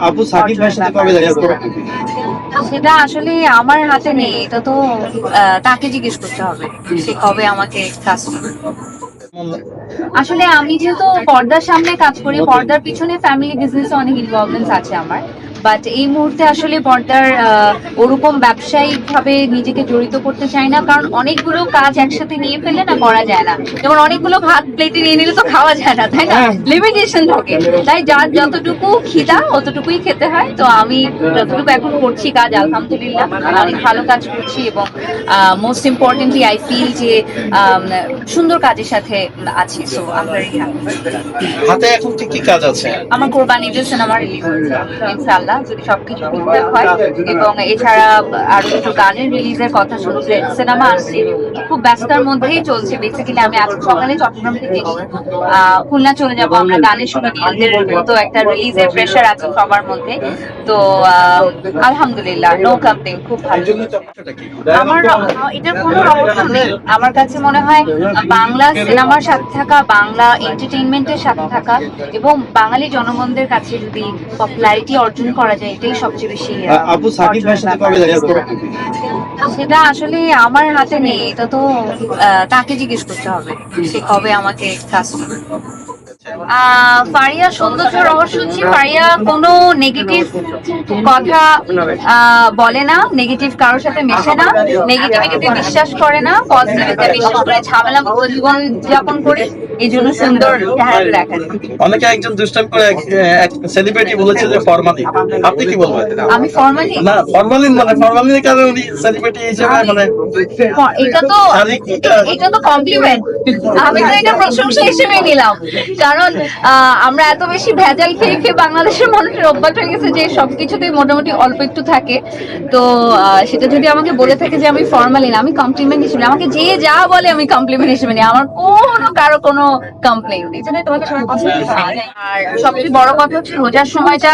আপু সাকিব ভাইয়ের সাথে কবে দেখা করবে সেটা আসলে আমার হাতে নেই এটা তো তাকে জিজ্ঞেস করতে হবে সে কবে আমাকে কাজ আসলে আমি যেহেতু পর্দার সামনে কাজ করি পর্দার পিছনে ফ্যামিলি বিজনেস অনেক ইনভলভমেন্ট আছে আমার। বাট এই মুহূর্তে আসলে পর্দার ওরকম ব্যবসায়িক ভাবে নিজেকে জড়িত করতে চাই না। কারণ অনেকগুলো কাজ একসাথে নিয়ে ফেললে না করা যায় না। যেমন অনেকগুলো ভাত প্লেটে নিয়ে নিলে তো খাওয়া যায় না তাই না? লিমিটেশন থাকে। তাই যার যতটুকু খিদা অতটুকুই খেতে হয়। তো আমি যতটুকু এখন করছি কাজ আলহামদুলিল্লাহ অনেক ভালো কাজ করছি এবং মোস্ট ইম্পর্টেন্টলি আই ফিল যে সুন্দর কাজের সাথে আছি। সো আমরা হাতে এখন কি কি কাজ আছে? আমার কোরবানি যে সিনেমা রিলিজ ইনশাআল্লাহ যদি সবকিছু ঠিকঠাক হয় এবং এছাড়া আরও কিছু গানের রিলিজের কথা শুনছে সিনেমা আসছে খুব ব্যস্ততার মধ্যেই চলছে। বেসিক্যালি আমি আজকে সকালে চট্টগ্রাম থেকে খুলনা চলে যাব আমরা গানের শুনে নিজেদের মতো একটা রিলিজের প্রেশার আছে সবার মধ্যে তো আলহামদুলিল্লাহ নো কমপ্লেন খুব ভালো। আমার এটার কোনো রহস্য নেই। আমার কাছে মনে হয় বাংলা সিনেমার সাথে থাকা বাংলা এন্টারটেইনমেন্টের সাথে থাকা এবং বাঙালি জনগণদের কাছে যদি পপুলারিটি অর্জন করা যায় এটাই সবচেয়ে বেশি আপু সাকিব ভাইয়ের সাথে কবে সেটা আসলে আমার হাতে নেই এটা তো তাকে জিজ্ঞেস করতে হবে সে কবে আমাকে কাজ ফারিয়া সৌন্দর্য রহস্য হচ্ছে ফারিয়া কোনো নেগেটিভ কথা বলে না নেগেটিভ কারোর সাথে মেশে না নেগেটিভিটিতে বিশ্বাস করে না পজিটিভিতে বিশ্বাস করে ঝামেলা জীবন যাপন করে এই জন্য সুন্দর চেহারা দেখা অনেকে একজন দুষ্টাম করে এক সেলিব্রিটি বলেছে যে ফরমালিন। আপনি কি বলবেন? আমি ফর্মালি না ফরমালিন মানে ফরমালিনের কারণে উনি সেলিব্রিটি হিসেবে মানে এটা তো এটা তো কমপ্লিমেন্ট আমি তো এটা প্রশংসা হিসেবে নিলাম। কারণ আমরা এত বেশি ভেজাল খেয়ে খেয়ে বাংলাদেশের মানুষের অভ্যাস হয়ে গেছে যে সবকিছুতেই মোটামুটি অল্প একটু থাকে। তো সেটা যদি আমাকে বলে থাকে যে আমি ফর্মালিন আমি কমপ্লিমেন্ট হিসেবে আমাকে যে যা বলে আমি কমপ্লিমেন্ট হিসেবে নিই। আমার কোনো, কারও কোনো কমপ্লেন নেই। আর সবচেয়ে বড় কথা হচ্ছে রোজার সময়টা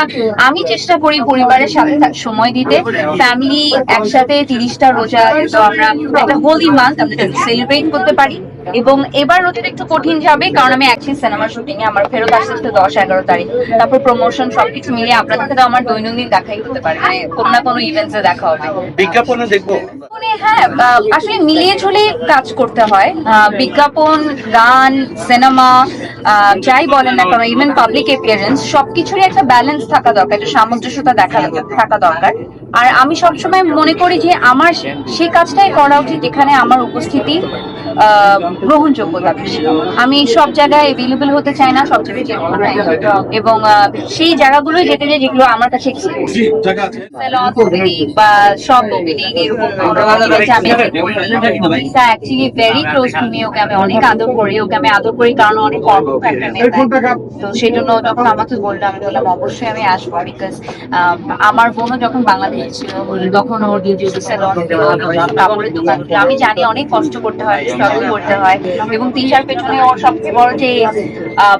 আমি চেষ্টা করি পরিবারের সাথে সময় দিতে। ফ্যামিলি একসাথে তিরিশটা রোজা তো আমরা একটা হোলি মান্থ আমরা সেলিব্রেট করতে পারি। এবং এবার রোজাটা একটু কঠিন যাবে কারণ আমি একই সিনেমা শুটিং এ আমার ফেরত আসতে আসতে দশ এগারো তারিখ। তারপর প্রমোশন সবকিছু মিলিয়ে আপনাদের সাথে আমার দৈনন্দিন দেখাই হতে পারে মানে কোনো না কোনো ইভেন্টস এ দেখা হবে। বিজ্ঞাপনে দেখব। হ্যাঁ আসলে মিলিয়ে ঝুলিয়ে কাজ করতে হয়। বিজ্ঞাপন গান সিনেমা যাই বলেন না কেন ইভেন পাবলিক অ্যাপিয়ারেন্স সবকিছুরই একটা ব্যালেন্স থাকা দরকার একটা সামঞ্জস্যতা দেখা থাকা দরকার। আর আমি সবসময় মনে করি যে আমার সেই কাজটাই করা উচিত যেখানে আমার উপস্থিতি গ্রহণযোগ্যতা বেশি। আমি সব জায়গায় এভেলেবল হতে চাই না সব জায়গায় যেতে এবং সেই জায়গাগুলোই যেতে চাই যেগুলো আমার কাছে বা shop opening এরকম কোনো event আমি এটা actually very close to me okay আমি অনেক আদর করি ওকে আমি আদর করি কারণ অনেক তো সেই জন্য যখন আমাকে বলল আমি বললাম অবশ্যই আমি আসব। বিকজ আমার বোনও যখন বাংলাদেশে ছিল তখন ওর ডিউটি স্যালন কাপড়ের দোকান আমি জানি অনেক কষ্ট করতে হয় করতে হয়। এবং তিশার পেছনে ওর সবচেয়ে বড় যে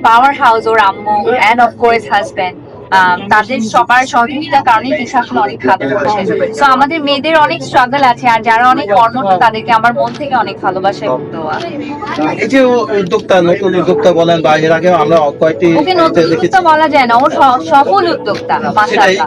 পাওয়ার হাউস ওর আম্মু অ্যান্ড অফ কোর্স হাজব্যান্ড তাদের সবার সহযোগিতার কারণে তিশা আসলে অনেক ভালো করছে। তো আমাদের মেয়েদের অনেক স্ট্রাগল আছে আর যারা অনেক কর্মঠ তাদেরকে আমার মন থেকে অনেক ভালোবাসা এবং দোয়া। এই যে উদ্যোক্তা নতুন উদ্যোক্তা বলেন বা এর আগে আমরা কয়েকটি ওকে নতুন উদ্যোক্তা বলা যায় না ও সফল উদ্যোক্তা মাশাআল্লাহ।